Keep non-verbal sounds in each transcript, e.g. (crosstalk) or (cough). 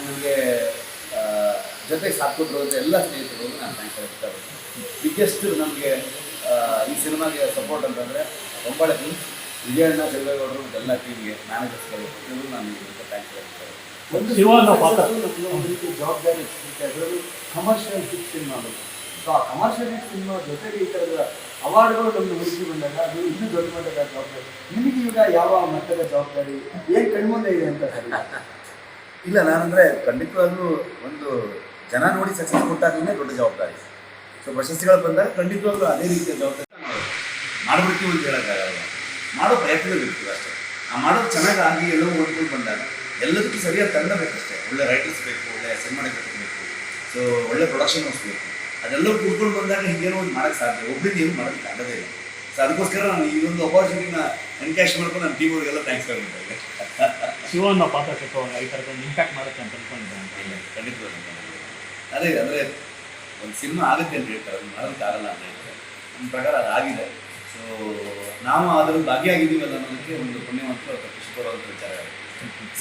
ನನಗೆ ಜೊತೆಗೆ ಸಾಥ್ ಕೊಟ್ಟರು ಅಂತ ಎಲ್ಲ ಸ್ನೇಹಿತರು ನಾನು ಥ್ಯಾಂಕ್ಸ್ ಹೇಳ್ತಾ ಇಷ್ಟಪಡ್ತೀನಿ ಬಿಗ್ಗೆಸ್ಟ್ ನಮಗೆ ಈ ಸಿನಿಮಾಗೆ ಸಪೋರ್ಟ್ ಅಂತಂದರೆ ಒಂಬಳೆ ಫಿಲ್ಮ್ಸ್ ವಿಜಯಣ್ಣ ಚೆಲ್ವೇಗೌಡರು ಎಲ್ಲ ಟೀಮ್ಗೆ ಮ್ಯಾನೇಜರ್ಸ್ಗಳು ಪ್ರತಿಯೊಬ್ಬರು ನಾನು ಥ್ಯಾಂಕ್ಸ್ ಹೇಳ್ತಾರೆ ಒಂದು ಶಿವಣ್ಣ ಪಾತ್ರ. ಒಂದು ರೀತಿ ಜವಾಬ್ದಾರಿ ಅದರಲ್ಲಿ ಕಮರ್ಷಿಯಲ್ ಹಿಟ್ ಸಿನಿಮಾ ಅದು. ಸೊ ಆ ಕಮರ್ಷಿಯಲ್ ಹಿಟ್ ಸಿನಿಮಾ ಜೊತೆಗೆ ಈ ಥರದ ಅವಾರ್ಡ್ಗಳು ನಮ್ಮ ಹುಡುಕಿ ಬಂದಾಗ ಅದು ಇನ್ನೂ ದೊಡ್ಡ ಮಟ್ಟದ ಜವಾಬ್ದಾರಿ. ನಿಮಗೆ ಈಗ ಯಾವ ಮಟ್ಟದ ಜವಾಬ್ದಾರಿ? ಏನು ಕಣ್ಮುಂದೆ ಇದೆ ಅಂತ ಸರಿ. ಇಲ್ಲ, ನಾನಂದರೆ ಖಂಡಿತವಾಗ್ಲೂ ಒಂದು ಜನ ನೋಡಿ ಸಕ್ಸಸ್ ಕೊಟ್ಟಾಗಲೇ ದೊಡ್ಡ ಜವಾಬ್ದಾರಿ. ಸೊ ಪ್ರಶಸ್ತಿಗಳು ಬಂದಾಗ ಖಂಡಿತವಾಗ್ಲೂ ಅದೇ ರೀತಿಯ ಜವಾಬ್ದಾರಿ ಮಾಡ್ಬಿಡ್ತೀವಿ ಅಂತ ಹೇಳೋಕ್ಕಾಗಲ್ಲ ಮಾಡೋ ಪ್ರಯತ್ನಗಳು ಇರ್ತೀವಿ ಅಷ್ಟೇ. ಆ ಮಾಡೋದು ಚೆನ್ನಾಗಿ ಆಗಿ ಎಲ್ಲವೂ ಓದ್ಕೊಂಡು ಬಂದಾಗ ಎಲ್ಲದಕ್ಕೂ ಸರಿಯಾಗಿ ತಂಡ ಬೇಕಷ್ಟೇ. ಒಳ್ಳೆ ರೈಟರ್ಸ್ ಬೇಕು, ಒಳ್ಳೆ ಸಿನಿಮಾಟೋಗ್ರಫಿ ಬೇಕು ಸೊ ಒಳ್ಳೆ ಪ್ರೊಡಕ್ಷನ್ ಹೌಸ್ ಬೇಕು ಕೂತ್ಕೊಂಡು ಬಂದಾಗ ಹಿಂಗೇನೋ ಒಂದು ಮಾಡೋಕ್ಕೆ ಸಾಧ್ಯ. ಒಬ್ಬರಿಗೆ ಏನು ಮಾಡೋಕ್ಕೆ ಆಗದೇ ಇಲ್ಲ. ಸೊ ಅದಕ್ಕೋಸ್ಕರ ನಾನು ಈ ಒಂದು ಅಪಾರ್ಚುನಿಟಿನ ಎನ್ಕ್ಯಾಶ್ ಮಾಡ್ಕೊಂಡು ನಾನು ಟೀಮ್ ಅವರಿಗೆಲ್ಲ ಥ್ಯಾಂಕ್ಸ್ ಹೇಳ್ಬಿಟ್ಟೆ ಅನ್ನೋ ಪಾತ್ರ ಕೆಟ್ಟವಾಗ ಈ ಥರದ ಒಂದು ಇಂಪ್ಯಾಕ್ಟ್ ಮಾಡುತ್ತೆ ಅಂತ ಅನ್ಕೊಂಡಿದ್ದೆ ಅಂತ ಇಲ್ಲ ಅದೇ ಅಂದರೆ ಒಂದು ಸಿನಿಮಾ ಆಗುತ್ತೆ ಅಂತ ಹೇಳ್ತಾರೆ ಅದನ್ನು ಮಾಡೋದಕ್ಕಾಗಲ್ಲ ಅಂತ ಹೇಳ್ತಾರೆ ನಮ್ಮ ಪ್ರಕಾರ ಅದಾಗಿದೆ ಸೊ ನಾವು ಅದರಲ್ಲಿ ಭಾಗಿಯಾಗಿದ್ದೀವಲ್ಲ ಅನ್ನೋದಕ್ಕೆ ಒಂದು ಪುಣ್ಯವಂತರು ಅಥವಾ ಖುಷಿ ಕೊಡುವಂಥ ವಿಚಾರ.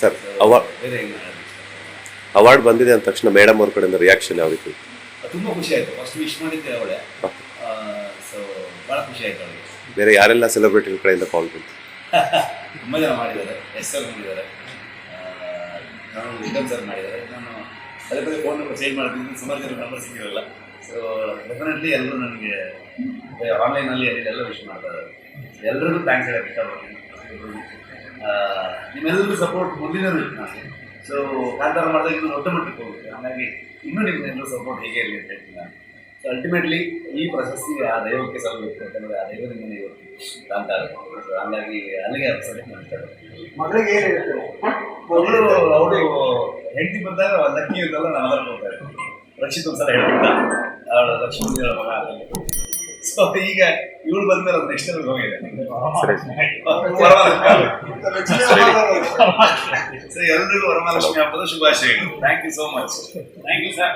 ಸರ್ ಅವಾರ್ಡ್ ಬೇರೆ ಏನು ಅವಾರ್ಡ್ ಬಂದಿದೆ ಅಂದ ತಕ್ಷಣ ಮೇಡಮ್ ಅವ್ರ ಕಡೆಯಿಂದ ರಿಯಾಕ್ಷನ್ ಯಾವ ರೀತಿ? ಅದು ತುಂಬ ಖುಷಿ ಆಯ್ತು. ಫಸ್ಟ್ ವಿಶ್ ಮಾಡಿದ್ದೆ ಅವಳೆ. ಸೊ ಭಾಳ ಖುಷಿ ಆಯಿತು ಅವಳಿಗೆ. ಬೇರೆ ಯಾರೆಲ್ಲ ಸೆಲೆಬ್ರಿಟಿ ಕಡೆಯಿಂದ ಕಾಲ್ ಬಂತು? (laughs) ತುಂಬ ಜನ ಮಾಡಿದ್ದಾರೆ. ಎಸ್ ಎಲ್ ಮಾಡಿದ್ದಾರೆ? ನಾನು ವಿಗನ್ ಸರ್ ಮಾಡಿದ್ದಾರೆ. ನಾನು ಪದೇ ಪದೇ ಫೋನ್ ನಂಬರ್ ಚೇಂಜ್ ಮಾಡ್ತೀನಿ ಸುಮಾರು ಜನ ನಂಬರ್ ಸಿಕ್ಕಿರಲ್ಲ. ಸೊ ಡೆಫಿನೆಟ್ಲಿ ಎಲ್ಲರೂ ನನಗೆ ಆನ್ಲೈನಲ್ಲಿ ಎಲ್ಲ ವಿಶ್ ಮಾಡ್ತಾರೆ. ಎಲ್ಲರಿಗೂ ಥ್ಯಾಂಕ್ಸ್ ಹೇಳಕ್ಕೆ ಇಷ್ಟಪಡ್ತೀನಿ. ನಿಮ್ಮೆಲ್ಲರೂ ಸಪೋರ್ಟ್ ಮುಂದಿನ ಇತ್ತು ಸೊ ಕಾಂತಾರ ಮಾಡಿದಾಗ ಇನ್ನೂ ದೊಡ್ಡ ಮಟ್ಟಕ್ಕೆ ಹೋಗುತ್ತೆ. ಹಾಗಾಗಿ ಇನ್ನೂ ನಿಮ್ಮೆಲ್ಲರೂ ಸಪೋರ್ಟ್ ಹೇಗೆ ಇರಲಿ ಅಂತ ಹೇಳ್ತೀನಿ ನಾನು. ಸೊ ಅಲ್ಟಿಮೇಟ್ಲಿ ಈ ಪ್ರಶಸ್ತಿ ಆ ದೈವಕ್ಕೆ ಸಲ್ಲಬೇಕು ಯಾಕಂದರೆ ಆ ದೈವದಿಂದಲೇ ಇವತ್ತು ಕಾಂತಾರ ಹಂಗಾಗಿ ಅಲ್ಲಿಗೆ ಅರ್ಪಿಸೋದಕ್ಕೆ ಮಾಡ್ತಾರೆ. ಮಗಳಿಗೆ ಏನು ಹೇಳ್ತಾರೆ? ಅವಳು ಅವರು ಹೆಂಡತಿ ಬಂದಾಗ ಲಕ್ಕಿ ಅಂತೆಲ್ಲ ನಾನು ಅದರ ಹೋಗ್ತಾರೆ ರಕ್ಷಿತ್ ಒಂದ್ಸಲ ಹೇಳ್ಬಿಟ್ಟ ಅವಳ ಲಕ್ಷ್ಮೀ ದೇವರ ಮಗ ಸೊ ಈಗ ಇವಳು ಬಂದ್ಮೇಲೆ ಅದು ನೆಕ್ಸ್ಟ್ ಲೆವೆಲ್ ಹೋಗಿದೆ. ಸರಿ ಎಲ್ರಿಗೂ ವರಮಹಾಲಕ್ಷ್ಮಿ ಹಬ್ಬದ ಶುಭಾಶಯಗಳು. Thank you so much thank you sir